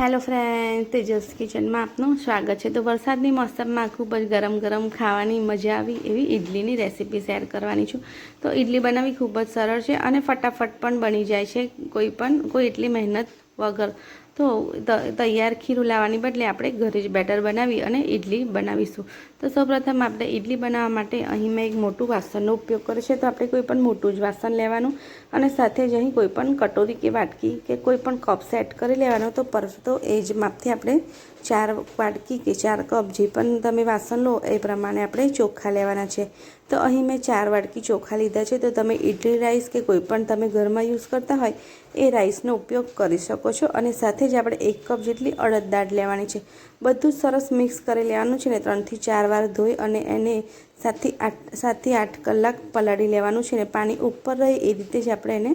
Hello friend Tejas કિચનમાં આપનું સ્વાગત છે. તો વરસાદની મોસમમાં ખૂબ જ ગરમ ગરમ ખાવાની મજા આવી એવી ઇડલીની રેસીપી શેર કરવાની છું. તો ઇડલી બનાવવી ખૂબ જ સરળ છે અને ફટાફટ પણ બની જાય છે. કોઈ પણ, કોઈ એટલી મહેનત વગર. તો તૈયાર ખીરું લાવવાની બદલે આપણે ઘરે જ બેટર બનાવી અને ઇડલી બનાવીશું. તો સૌપ્રથમ આપણે ઇડલી બનાવવા માટે અહીં મેં એક મોટું વાસણનો ઉપયોગ કર્યો છે. તો આપણે કોઈ પણ મોટું જ વાસણ લેવાનું અને સાથે જ અહીં કોઈ પણ કટોરી કે વાટકી કે કોઈ પણ કપ સેટ કરી લેવાનો. તો પર, તો એ જ માપથી આપણે ચાર વાટકી કે ચાર કપ જે પણ તમે વાસણ લો એ પ્રમાણે આપણે ચોખા લેવાના છે. તો અહીં મેં ચાર વાટકી ચોખા લીધા છે. તો તમે ઇડલી રાઈસ કે કોઈ પણ તમે ઘરમાં યુઝ કરતા હોય એ રાઈસનો ઉપયોગ કરી શકો છો અને સાથે જ આપણે એક કપ જેટલી અડદ દાળ લેવાની છે. બધું સરસ મિક્સ કરી લેવાનું છે ને ત્રણથી ચાર વાર ધોઈ અને એને સાતથી આઠ સાતથી આઠ કલાક પલાળી લેવાનું છે ને પાણી ઉપર રહે એ રીતે જ આપણે એને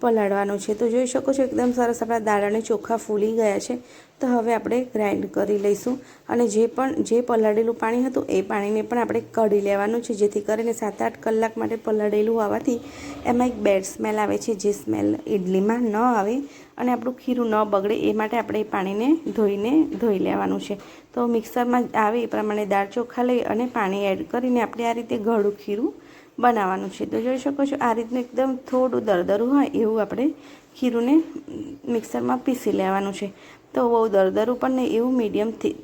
પલાળવાનું છે. તો જોઈ શકો છો, એકદમ સરસ આપણા દાળ અને ચોખા ફૂલી ગયા છે. તો હવે આપણે ગ્રાઇન્ડ કરી લઈશું. અને જે પણ, જે પલાળેલું પાણી હતું, એ પાણીને પણ આપણે કઢી લેવાનું છે, જેથી કરીને સાત આઠ કલાક માટે પલાળેલું આવવાથી એમાં એક બેડ સ્મેલ આવે છે, જે સ્મેલ ઇડલીમાં ન આવે અને આપણું ખીરું ન બગડે, એ માટે આપણે એ પાણીને ધોઈને ધોઈ લેવાનું છે. તો મિક્સરમાં આવે એ પ્રમાણે દાળ ચોખા લઈ અને પાણી એડ કરીને આપણે આ રીતે ગળું ખીરું બનાવવાનું છે. તો જોઈ શકો છો, આ રીતનું એકદમ થોડું દરદરું હોય એવું આપણે ખીરુંને મિક્સરમાં પીસી લેવાનું છે. તો બહુ દરદરું પણ નહીં, એવું મીડિયમથી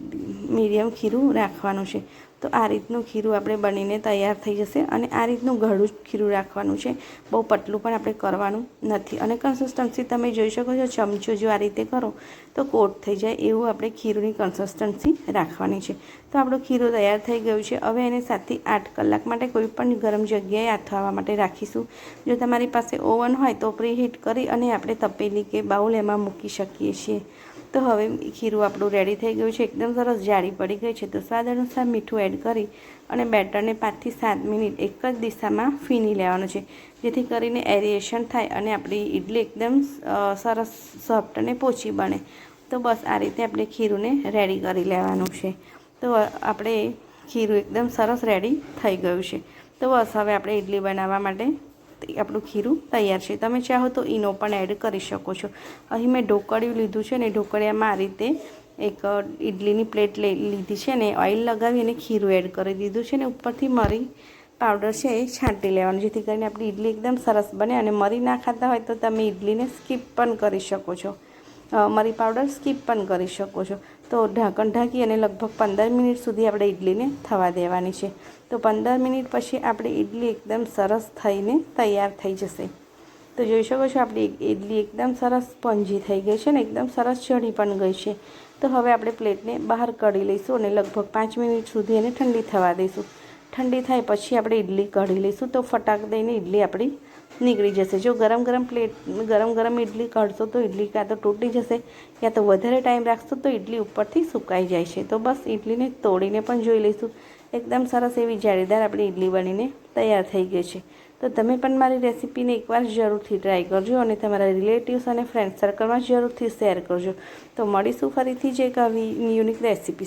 મીડિયમ ખીરું રાખવાનું છે. તો આ રીતનું ખીરું આપણે બનીને તૈયાર થઈ જશે અને આ રીતનું ઘડું જ ખીરું રાખવાનું છે. બહુ પતલું પણ આપણે કરવાનું નથી. અને કન્સિસ્ટન્સી તમે જોઈ શકો છો, ચમચો જો આ રીતે કરો, તો કોટ થઈ જાય એવું આપણે ખીરુંની કન્સિસ્ટન્સી રાખવાની છે. તો આપણું ખીરું તૈયાર થઈ ગયું છે. હવે એને સાતથી આઠ કલાક માટે કોઈ પણ ગરમ જગ્યાએ આથવા માટે રાખીશું. જો તમારી પાસે ઓવન હોય તો પ્રીહીટ કરી અને આપણે તપેલી કે બાઉલ એમાં મૂકી શકીએ છીએ. તો હવે ખીરું આપણું રેડી થઈ ગયું છે. એકદમ સરસ જાળી પડી ગઈ છે. તો સ્વાદ અનુસાર મીઠું એડ કરી અને બેટરને પાંચથી સાત મિનિટ એક જ દિશામાં ફીની લેવાનું છે. જેથી કરીને એરિએશન થાય અને આપણી ઇડલી એકદમ સરસ સોફ્ટ અને પોચી બને. તો બસ આ રીતે આપણે ખીરુંને રેડી કરી લેવાનું છે. તો આપણે ખીરું એકદમ સરસ રેડી થઈ ગયું છે. તો બસ હવે આપણે ઇડલી બનાવવા માટે આપણું ખીરું તૈયાર છે. તમે ચાહો તો ઈનો પણ એડ કરી શકો છો. અહીં મેં ઢોકળિયું લીધું છે ને ઢોકળિયામાં આ રીતે એક ઇડલીની પ્લેટ લઈ લીધી છે ને ઓઇલ લગાવી અને ખીરું એડ કરી દીધું છે ને ઉપરથી મરી પાવડર છે એ છાંટી લેવાનું, જેથી કરીને આપણી ઇડલી એકદમ સરસ બને અને મરી ના ખાતા હોય તો તમે ઇડલીને સ્કીપ પણ કરી શકો છો. મરી પાવડર સ્કીપ પણ કરી શકો છો. તો ઢાંકણ ઢાંકી અને લગભગ પંદર મિનિટ સુધી આપણે ઇડલીને થવા દેવાની છે. તો પંદર મિનિટ પછી આપણી ઇડલી એકદમ સરસ થઈને તૈયાર થઈ જશે. તો જોઈ શકો છો આપણી ઇડલી એકદમ સરસ સ્પંજી થઈ ગઈ છે ને એકદમ સરસ ચડી પણ ગઈ છે. તો હવે આપણે પ્લેટને બહાર કાઢી લઈશું અને લગભગ પાંચ મિનિટ સુધી એને ઠંડી થવા દઈશું. ઠંડી થાય પછી આપણે ઇડલી કાઢી લઈશું. તો ફટાક દઈને ઇડલી આપણી નીકળી જશે. જો ગરમ ગરમ પ્લેટ, ગરમ ગરમ ઇડલી કાઢશો તો ઇડલી કાં તો તૂટી જશે યા તો વધારે ટાઈમ રાખશો તો ઇડલી ઉપરથી સુકાઈ જાય છે. તો બસ ઇડલીને તોડીને પણ જોઈ લઈશું. એકદમ સરસ એવી જાળીદાર આપણી ઇડલી બનીને તૈયાર થઈ ગઈ છે. તો તમે પણ મારી રેસીપીને એકવાર જરૂરથી ટ્રાય કરજો અને તમારા રિલેટિવ્સ અને ફ્રેન્ડ સર્કલમાં જરૂરથી શેર કરજો. તો મળીશું ફરીથી જ એક આવી યુનિક રેસીપી